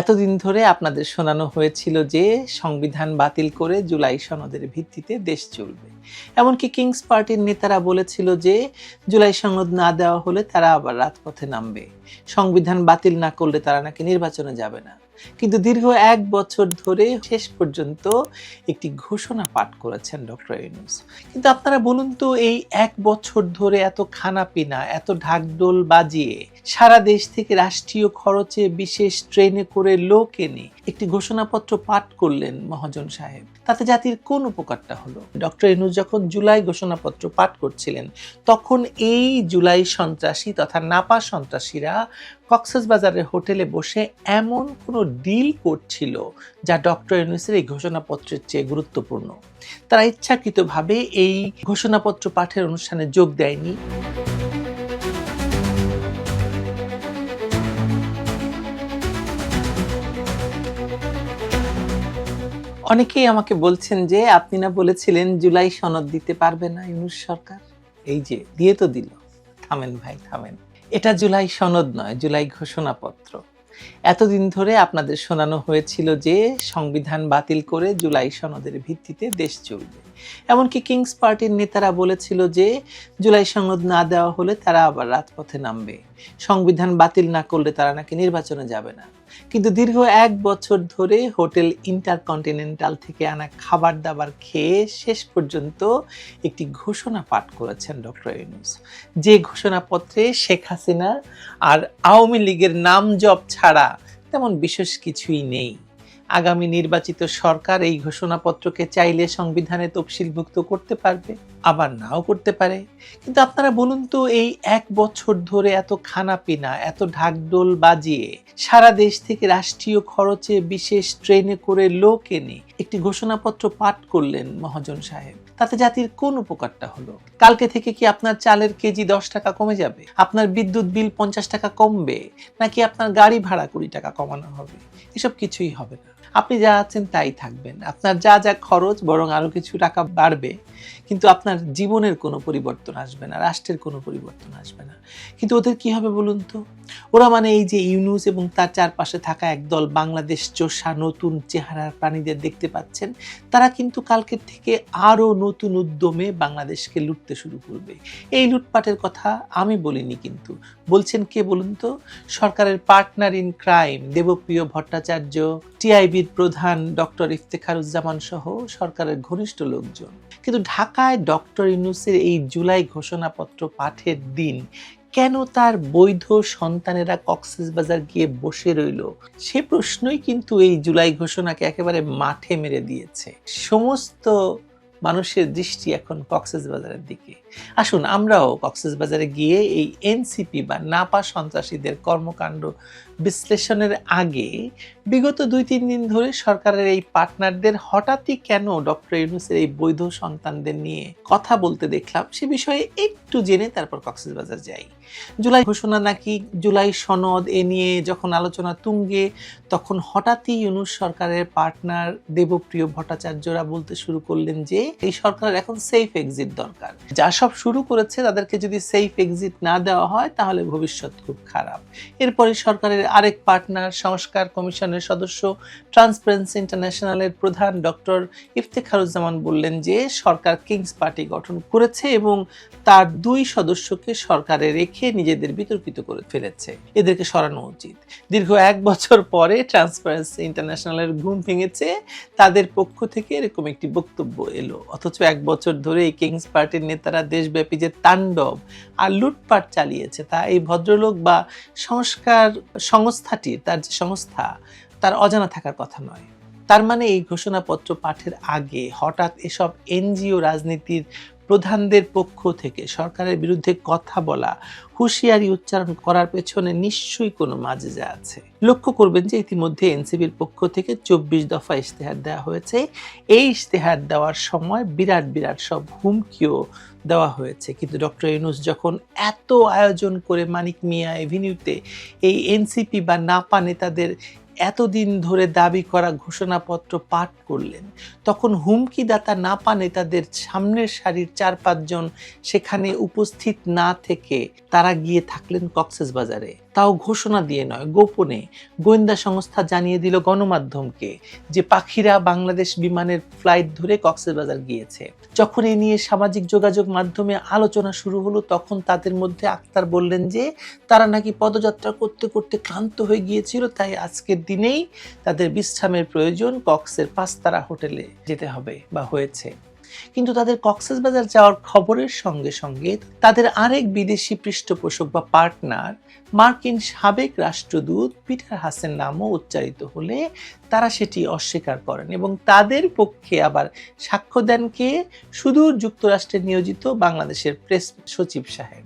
এতদিন ধরে আপনাদের শোনানো হয়েছিল যে সংবিধান বাতিল করে জুলাই সনদের ভিত্তিতে দেশ চলবে। এমনকি কিংস পার্টির নেতারা বলেছিল যে জুলাই সনদ না দেওয়া হলে তারা আবার রাজপথে নামবে। সংবিধান বাতিল না করলে তারা নাকি নির্বাচনে যাবে না। কিন্তু দীর্ঘ এক বছর ধরে শেষ পর্যন্ত একটি ঘোষণা পাঠ করেছেন ডক্টর ইউনুস। কিন্তু আপনারা বলুন তো, এই এক বছর ধরে এত খানাপিনা, এত ঢাকডোল বাজিয়ে সারা দেশ থেকে রাষ্ট্রীয় খরচে বিশেষ ট্রেনে করে লোক এনে একটি ঘোষণাপত্র পাঠ করলেন মহাজন সাহেব। তাতে জাতির কোন উপকারটা হলো? ডক্টর ইনুস যখন জুলাই ঘোষণাপত্র পাঠ করছিলেন, তখন এই জুলাই সন্ত্রাসী তথা নাপা সন্ত্রাসীরা কক্সবাজারের হোটেলে বসে এমন কোনো ডিল করছিল, যা ডক্টর ইউনুসের এই ঘোষণাপত্রের চেয়ে গুরুত্বপূর্ণ। তারা ইচ্ছাকৃতভাবে এই ঘোষণাপত্র পাঠের অনুষ্ঠানে যোগ দেয়নি। অনেকেই আমাকে বলছেন যে, আপনি না বলেছিলেন জুলাই সনদ দিতে পারবে না ইউনুস সরকার? এই যে, দিয়ে তো দিল। থামেন ভাই, থামেন। এটা জুলাই সনদ নয়, জুলাই ঘোষণাপত্র। এতদিন ধরে আপনাদের শোনানো হয়েছিল যে সংবিধান বাতিল করে জুলাই সনদের ভিত্তিতে দেশ চলবে। এমনকি কিংস পার্টির নেতারা বলেছিল যে জুলাই সনদ না দেওয়া হলে তারা আবার রাজপথে নামবে। সংবিধান বাতিল না করলে তারা নাকি নির্বাচনে যাবে না। কিন্তু দীর্ঘ এক বছর ধরে হোটেল ইন্টারকন্টিনেন্টাল থেকে আনা খাবার দাবার খেয়ে শেষ পর্যন্ত একটি ঘোষণা পাঠ করেছেন ডক্টর ইউনুস। যে ঘোষণাপত্রে শেখ হাসিনা আর আওয়ামী লীগের নাম জপ ছাড়া তেমন বিশেষ কিছুই নেই। আগামী নির্বাচিত সরকার এই ঘোষণাপত্রকে চাইলে সংবিধানে তফসিলভুক্ত করতে পারবে, আবার নাও করতে পারে। কিন্তু আপনারা বলুন তো, এই এক বছর ধরে এত খানাপিনা, এত ঢাকডোল বাজিয়ে সারা দেশ থেকে রাষ্ট্রীয় খরচে বিশেষ ট্রেনে করে লোক এনে একটি ঘোষণাপত্র পাঠ করলেন মহাজন সাহেব। তাতে জাতির কোন উপকারটা হলো? কালকে থেকে কি আপনার চালের কেজি দশ টাকা কমে যাবে? আপনার বিদ্যুৎ বিল পঞ্চাশ টাকা কমবে? নাকি আপনার গাড়ি ভাড়া কুড়ি টাকা কমানো হবে? এসব কিছুই হবে না। আপনি যা আছেন তাই থাকবেন। আপনার যা যা খরচ বরং আরও কিছু টাকা বাড়বে কিন্তু আপনার জীবনের কোনো পরিবর্তন আসবে না, রাষ্ট্রের কোনো পরিবর্তন আসবে না। কিন্তু ওদের কি হবে বলুন তো? ওরা মানে এই যে ইউনুস এবং তার চারপাশে থাকা একদল বাংলাদেশ চোষা নতুন চেহারার প্রাণীদের দেখতে পাচ্ছেন, তারা কিন্তু কালকের থেকে আরও নতুন উদ্যমে বাংলাদেশকে লুটতে শুরু করবে। এই লুটপাটের কথা আমি বলিনি কিন্তু। বলছেন কে বলুন তো? সরকারের partner in crime, Debapriya Bhattacharya, টিআইবির প্রধান ডক্টর ইফতেখারুজ্জামান সহ সরকারের ঘনিষ্ঠ লোকজন। কিন্তু ঢাকায় ডক্টর ইউনুসের এই জুলাই ঘোষণাপত্র পাঠের দিন কেন তার বৈধ সন্তানেরা কক্সবাজার গিয়ে বসে রইল? সে প্রশ্নই কিন্তু এই জুলাই ঘোষণাকে একেবারে মাঠে মেরে দিয়েছে। সমস্ত মানুষের দৃষ্টি এখন কক্সবাজারের দিকে। আসুন, আমরাও কক্সবাজারে গিয়ে এই এনসিপি বা নাপা সন্ত্রাসীদের কর্মকাণ্ড বিশ্লেষণের আগে বিগত দুই তিন দিন ধরে সরকারের এই পার্টনারদের হঠাৎই কেন ডক্টর ইউনুসের এই বৈধ সন্তানদের নিয়ে কথা বলতে দেখলাম সে বিষয়ে একটু জেনে তারপর কক্সবাজার যাই। জুলাই ঘোষণা নাকি জুলাই সনদ এ নিয়ে যখন আলোচনা তুঙ্গে, তখন হঠাৎই ইউনুস সরকারের পার্টনার দেবপ্রিয় ভট্টাচার্যরা বলতে শুরু করলেন যে, এই সরকারের এখন সেফ এক্সিট দরকার। যা সব শুরু করেছে, তাদেরকে যদি সেফ এক্সিট না দেওয়া হয়, তাহলে ভবিষ্যৎ খুব খারাপ। এরপরে সরকারের আরেক পার্টনার সংস্কার কমিশনের সদস্য ট্রান্সপারেন্সি ইন্টারন্যাশনালের প্রধান ডক্টর ইফতেখারুজ্জামান বললেন যে, সরকার কিংস পার্টি গঠন করেছে এবং তার দুই সদস্যকে সরকারে রেখে নিজেদের বিতর্কিত করে ফেলেছে। এদেরকে সরানো উচিত। দীর্ঘ এক বছর পরে ট্রান্সপারেন্সি ইন্টারন্যাশনালের ঘুম ভেঙেছে, তাদের পক্ষ থেকে এরকম একটি বক্তব্য এলো। অথচ এক বছর ধরে এই কিংস পার্টির নেতারা দেশব্যাপী যে তাণ্ডব আর লুটপাট চালিয়েছে তা এই ভদ্রলোক বা সংস্কার সংস্থাটির তার যে সংস্থা, তার অজানা থাকার কথা নয়। তার মানে এই ঘোষণাপত্র পাঠের আগে হঠাৎ এসব এনজিও রাজনীতির প্রধানদের পক্ষ থেকে সরকারের বিরুদ্ধে কথা বলা, হুঁশিয়ারি উচ্চারণ করার পেছনে নিশ্চয়ই কোনো মাজেজা আছে। লক্ষ্য করবেন যে ইতিমধ্যে এনসিবির পক্ষ থেকে চব্বিশ দফা ইশতেহার দেওয়া হয়েছে। এই ইশতেহার দেওয়ার সময় বিরাট বিরাট সব হুমকিও দেওয়া হয়েছে। কিন্তু ডক্টর ইউনুস যখন এত আয়োজন করে মানিক মিয়া এভিনিউতে এই এনসিপি বা নাপা নেতাদের এতদিন ধরে দাবি করা ঘোষণাপত্র পাঠ করলেন, তখন হুমকিদাতা নাপা নেতাদের সামনের সারির চার, পাঁচজন সেখানে উপস্থিত না থেকে তারা গিয়ে থাকলেন কক্সেস বাজারে তাও ঘোষণা দিয়ে নয়, গোপনে গোয়েন্দা সংস্থা জানিয়ে দিল গণমাধ্যমকে যে পাখিরা বাংলাদেশ বিমানের ফ্লাইট ধরে কক্সবাজার গিয়েছে। যখন এ নিয়ে সামাজিক যোগাযোগ মাধ্যমে আলোচনা শুরু হলো, তখন তাদের মধ্যে আক্তার বললেন যে, তারা নাকি পদযাত্রা করতে করতে ক্লান্ত হয়ে গিয়েছিল, তাই আজকের দিনেই তাদের বিশ্রামের প্রয়োজন কক্সের পাঁচতারা হোটেলে যেতে হবে বা হয়েছে। কিন্তু তাদের কক্সবাজার যাওয়ার খবরের সঙ্গে সঙ্গে তাদের আরেক বিদেশি পৃষ্ঠপোষক বা পার্টনার, মার্কিন সাবেক রাষ্ট্রদূত পিটার হাসেন নামও উচ্চারিত হলে তারা সেটি অস্বীকার করেন এবং তাদের পক্ষে আবার সাক্ষ্য দেন কে? সুদূর যুক্তরাষ্ট্রে নিয়োজিত বাংলাদেশের প্রেস সচিব সাহেব।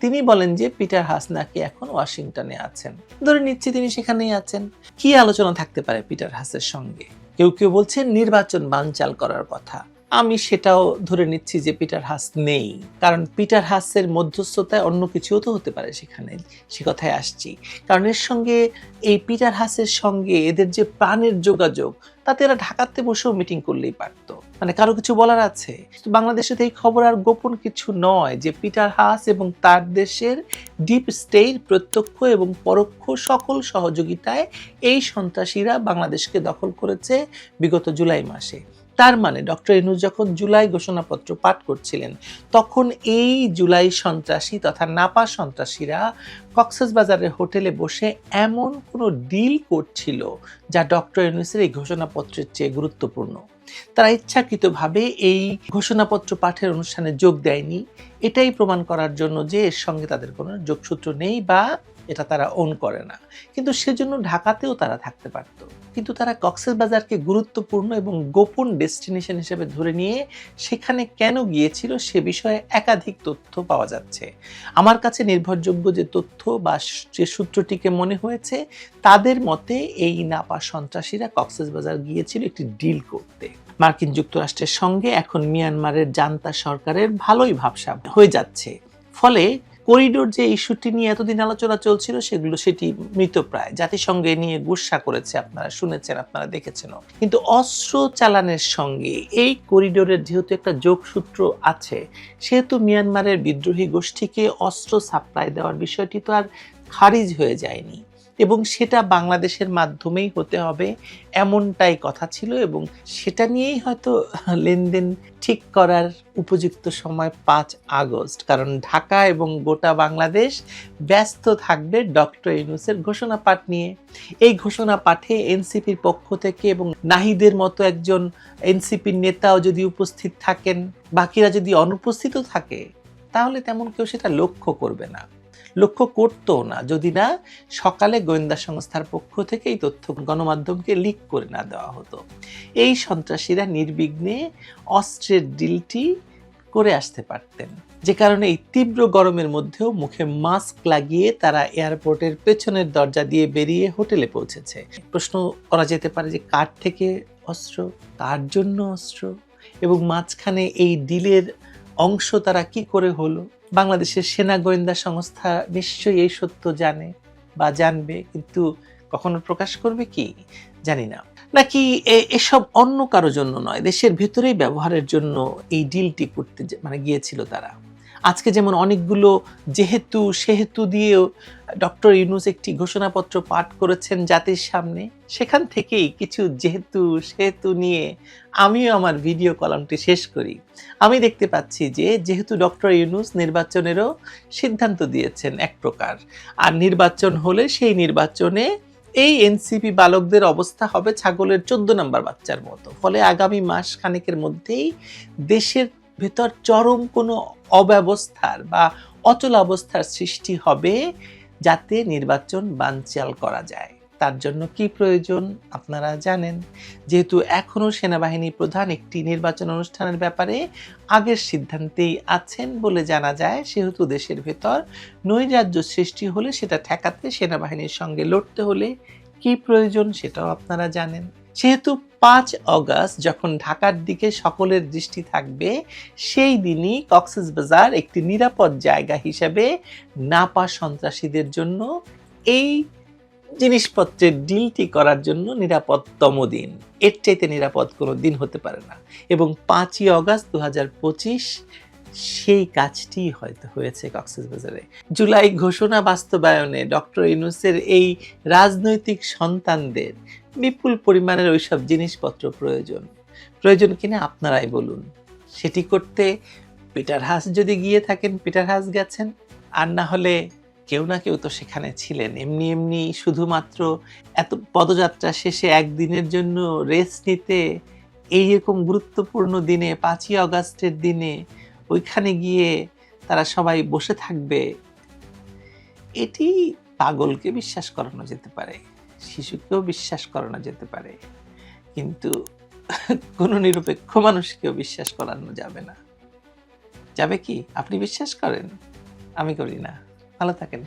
তিনি বলেন যে পিটার হাস নাকি এখন ওয়াশিংটনে আছেন। ধরে নিচ্ছি তিনি সেখানেই আছেন। কি আলোচনা থাকতে পারে পিটার হাসের সঙ্গে? কেউ কেউ বলছেন নির্বাচন বানচাল করার কথা। আমি সেটাও ধরে নিচ্ছি যে পিটার হাস নেই। কারণ পিটার হাসের মধ্যস্থতায় অন্য কিছুও তো হতে পারে সেখানে। সে কথায় আসছি। কারণ এর সঙ্গে এই পিটার হাসের সঙ্গে এদের যে প্রাণের যোগাযোগ, তাতে এরা ঢাকাতে বসেও মিটিং করলেই পারতো। মানে কারও কিছু বলার আছে? বাংলাদেশে তো এই খবর আর গোপন কিছু নয় যে পিটার হাস এবং তার দেশের ডিপ স্টেট প্রত্যক্ষ এবং পরোক্ষ সকল সহযোগিতায় এই সন্ত্রাসীরা বাংলাদেশকে দখল করেছে বিগত জুলাই মাসে। তার মানে ডক্টর ইনুজ যখন জুলাই ঘোষণাপত্র পাঠ করছিলেন, তখন এই জুলাই সন্ত্রাসী তথা নাপা সন্ত্রাসীরা কক্সবাজারের হোটেলে বসে এমন কোনো ডিল করছিল যা ডক্টর ইউনুসের এই ঘোষণাপত্রের চেয়ে গুরুত্বপূর্ণ। তারা ইচ্ছাকৃতভাবে এই ঘোষণাপত্র পাঠের অনুষ্ঠানে যোগ দেয়নি। এটাই প্রমাণ করার জন্য যে এর সঙ্গে তাদের কোনো যোগসূত্র নেই বা এটা তারা ওন করে না। কিন্তু সেজন্য ঢাকাতেও তারা থাকতে পারত। কিন্তু তারা কক্সবাজারকে গুরুত্বপূর্ণ এবং গোপন ডেস্টিনেশন হিসেবে ধরে নিয়ে সেখানে কেন গিয়েছিল সে বিষয়ে একাধিক তথ্য পাওয়া যাচ্ছে। আমার কাছে নির্ভরযোগ্য যে তথ্য বা যে সূত্রটিকে মনে হয়েছে, তাদের মতে এই নাপা সন্ত্রাসীরা কক্সবাজার গিয়েছিল একটি ডিল করতে। মার্কিন যুক্তরাষ্ট্রের সঙ্গে এখন মিয়ানমারের জান্তা সরকারের ভালোই ভাবসাব হয়ে যাচ্ছে। ফলে করিডোর যে ইস্যুটি নিয়ে এতদিন আলোচনা চলছিল, সেগুলো সেটি মৃতপ্রায়। জাতিসংঘে নিয়ে গুসা করেছে আপনারা, শুনেছেন, আপনারা দেখেছেন কিন্তু অস্ত্র চালানের সঙ্গে এই করিডোরের যেহেতু একটা যোগসূত্র আছে, সেহেতু মিয়ানমারের বিদ্রোহী গোষ্ঠীকে অস্ত্র সাপ্লাই দেওয়ার বিষয়টি তো আর খারিজ হয়ে যায়নি। এবং সেটা বাংলাদেশের মাধ্যমেই হতে হবে, এমনটাই কথা ছিল এবং সেটা নিয়েই হয়তো লেনদেন ঠিক করার উপযুক্ত সময় পাঁচ আগস্ট। কারণ ঢাকা এবং গোটা বাংলাদেশ ব্যস্ত থাকবে ডক্টর ইউনুসের ঘোষণা পাঠ নিয়ে। এই ঘোষণা পাঠে এনসিপির পক্ষ থেকে এবং নাহিদের মতো একজন এনসিপির নেতাও যদি উপস্থিত থাকেন, বাকিরা যদি অনুপস্থিত থাকে, তাহলে তেমন কেউ সেটা লক্ষ্য করবে না। লক্ষ্য করতো না, যদি না সকালে গোয়েন্দা সংস্থার পক্ষ থেকে এই তথ্য গণমাধ্যমকে লিক করে না দেওয়া হতো। এই সন্ত্রাসীরা নির্বিঘ্নে অস্ত্রের ডিলটি করে আসতে পারতেন। যে কারণে এই তীব্র গরমের মধ্যেও মুখে মাস্ক লাগিয়ে তারা এয়ারপোর্টের পেছনের দরজা দিয়ে বেরিয়ে হোটেলে পৌঁছেছে। প্রশ্ন করা যেতে পারে যে কার থেকে অস্ত্র, কার জন্য অস্ত্র? এবং মাঝখানে এই ডিলের অংশ তারা কি করে হলো? বাংলাদেশের সেনা গোয়েন্দা সংস্থা নিশ্চয়ই এই সত্য জানে বা জানবে, কিন্তু কখনো প্রকাশ করবে কি? জানি না। নাকি এসব অন্য কারও জন্য নয়, দেশের ভেতরেই ব্যবহারের জন্য এই ডিলটি করতে মানে গিয়েছিল তারা। আজকে যেমন অনেকগুলো যেহেতু সেহেতু দিয়েও ডক্টর ইউনুস একটি ঘোষণাপত্র পাঠ করেছেন জাতির সামনে। সেখান থেকেই কিছু যেহেতু সেহেতু নিয়ে আমিও আমার ভিডিও কলামটি শেষ করি। আমি দেখতে পাচ্ছি যে যেহেতু ডক্টর ইউনুস নির্বাচনেরও সিদ্ধান্ত দিয়েছেন এক প্রকার, আর নির্বাচন হলে সেই নির্বাচনে এই এনসিপি বালকদের অবস্থা হবে ছাগলের চোদ্দ নম্বর বাচ্চার মতো। ফলে আগামী মাস খানেকের মধ্যেই দেশের ভেতর চরম কোনো অব্যবস্থার বা অচল অবস্থার সৃষ্টি হবে যাতে নির্বাচন বানচাল করা যায়। তার জন্য কি প্রয়োজন আপনারা জানেন। যেহেতু এখনও সেনাবাহিনী প্রধান একটি নির্বাচন অনুষ্ঠানের ব্যাপারে আগের সিদ্ধান্তেই আছেন বলে জানা যায়, সেহেতু দেশের ভেতর নৈরাজ্য সৃষ্টি হলে সেটা ঠেকাতে সেনাবাহিনীর সঙ্গে লড়তে হলে কি প্রয়োজন সেটাও আপনারা জানেন। সেহেতু পাঁচ অগাস্ট যখন ঢাকার দিকে সকলের দৃষ্টি থাকবে, সেই দিনই কক্সবাজার একটি নিরাপদ জায়গা হিসেবে নাপা সন্ত্রাসীদের জন্য এই জিনিসপত্রের ডিলটি করার জন্য নিরাপদতম দিন। এর চাইতে নিরাপদ কোনো দিন হতে পারে না। এবং পাঁচই অগাস্ট দু পঁচিশ সেই কাজটি হয়তো হয়েছে কক্সবাজারে জুলাই ঘোষণা বাস্তবায়নে ডক্টর ইনুসের এই রাজনৈতিক সন্তানদের বিপুল পরিমাণের ওইসব জিনিসপত্র প্রয়োজন। প্রয়োজন কিনা আপনারাই বলুন। সেটি করতে পিটার হাস যদি গিয়ে থাকেন, পিটার হাস গেছেন, আর না হলে কেউ না কেউ তো সেখানে ছিলেন। এমনি এমনি শুধুমাত্র এত পদযাত্রা শেষে একদিনের জন্য রেস্ট নিতে এইরকম গুরুত্বপূর্ণ দিনে, পাঁচই অগাস্টের দিনে ওইখানে গিয়ে তারা সবাই বসে থাকবে, এটি পাগলকে বিশ্বাস করানো যেতে পারে। শিশুকেও বিশ্বাস করানো যেতে পারে। কিন্তু কোনো নিরপেক্ষ মানুষকেও বিশ্বাস করানো যাবে না। যাবে কি? আপনি বিশ্বাস করেন? আমি করি না। ভালো থাকেন।